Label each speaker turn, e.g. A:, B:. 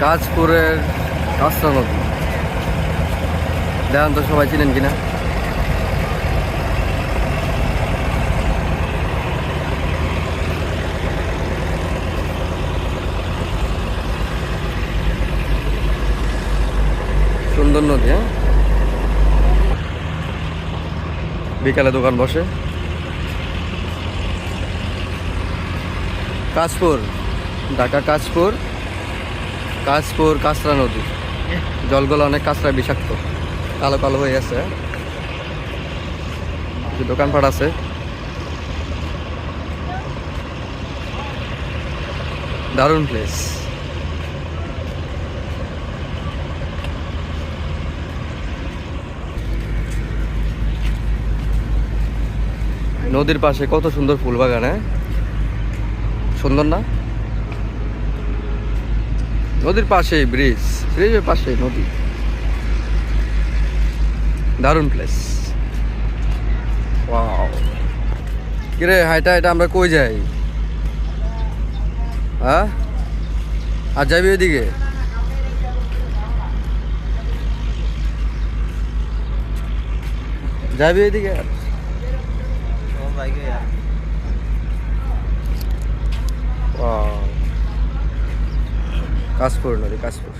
A: কাজপুরের কাঁচরা নদী দেখেন তো সবাই চিনেন কিনা? সুন্দর নদী হ্যাঁ? বিকালে দোকান বসে। কাজপুর ঢাকা কাশপুর। কাশপুর কাঁচরা নদী। জলগুলো অনেক কাঁচরা, বিষাক্ত। কালো কালো হয়ে আছে। দোকানপাট আছে। দারুণ প্লেস নদীর পাশে কত সুন্দর ফুল বাগান হ্যাঁ? সুন্দর না? নদীর পাশে ব্রিজ। ব্রিজের পাশে নদী। দারুণ প্লেস কিরে, হাইটা হাইটা আমরা কই যাই? হ্যাঁ? আর যাবি ওইদিকে? যাবি ওইদিকে আর Wow. কাশপুর নদী কাশপুর